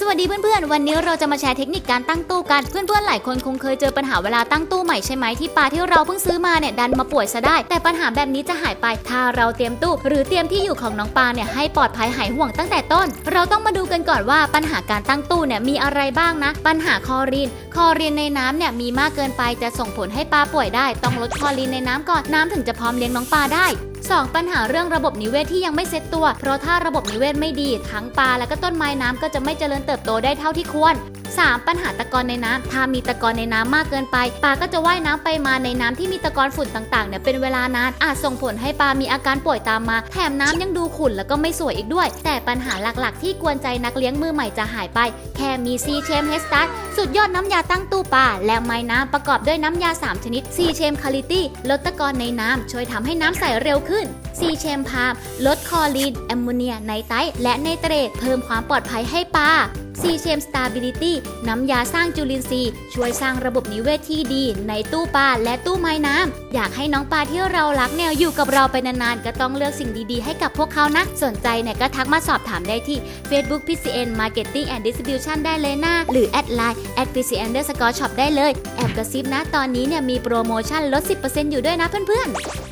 สวัสดีเพื่อนๆ วันนี้เราจะมาแชร์เทคนิคการตั้งตู้กัน เพื่อนๆ หลายคนคงเคยเจอปัญหาเวลาตั้งตู้ใหม่ใช่ไหมที่ปลาที่เราเพิ่งซื้อมาเนี่ยดันมาป่วยซะได้ แต่ปัญหาแบบนี้จะหายไป ถ้าเราเตรียมตู้ หรือเตรียมที่อยู่ของน้องปลาเนี่ยให้ปลอดภัยหายห่วงตั้งแต่ต้น เราต้องมาดูกันก่อนว่าปัญหาการตั้งตู้เนี่ยมีอะไรบ้างนะ ปัญหาคอรีน คอรีนในน้ำเนี่ยมีมากเกินไปจะส่งผลให้ปลาป่วยได้ ต้องลดคอรีนในน้ำก่อนน้ำถึงจะพร้อมเลี้ยงน้องปลาได้ 2. ปัญหาเรื่องระบบนิเวศที่ยังไม่เซ็ตตัว เพราะถ้าระบบนิเวศไม่ดี ทั้งปลาและก็ต้นไม้น้ำก็จะไม่เจริญเติบโตได้เท่าที่ควร 3. ปัญหาตะกอนในน้ำถ้ามีตะกอนในน้ำมากเกินไปปลาก็จะว่ายน้ำไปมาในน้ำที่มีตะกอนฝุ่นต่างๆเนี่ยเป็นเวลานานอาจส่งผลให้ปลามีอาการป่วยตามมา แถมน้ำยังดูขุ่นแล้วก็ไม่สวยอีกด้วย แต่ปัญหาหลักๆ ที่กวนใจนักเลี้ยงมือใหม่จะหายไป แค่มีซีเชมเฮสตัสสุดยอดน้ำยาตั้งตู้ปลาและไม้น้ำประกอบด้วยน้ำยา 3 ชนิดซีเชมคาลิตี้ลดตะกอนในน้ำช่วยทำให้น้ำใสเร็วขึ้น ซีเชมพามลดคอรีนแอมโมเนียไนไตรและไนเตรตเพิ่มความปลอดภัยให้ปลาซีเชมสตาบิลิตี้น้ำยาสร้างจุลินทรีย์ ช่วยสร้างระบบนิเวศที่ดี ในตู้ปลาและตู้ไม้น้ำ อยากให้น้องปลาที่เรารักเนี่ยอยู่กับเราไปนานๆ ก็ต้องเลือกสิ่งดีๆ ให้กับพวกเขานะ สนใจเนี่ยก็ทักมาสอบถามได้ที่ Facebook PCN Marketing and Distribution ได้เลยนะ หรือแอดไลน์ at PCN underscore shop ได้เลย แอบกระซิบนะ ตอนนี้เนี่ยมีโปรโมชั่นลด 10%อยู่ด้วยนะเพื่อนๆ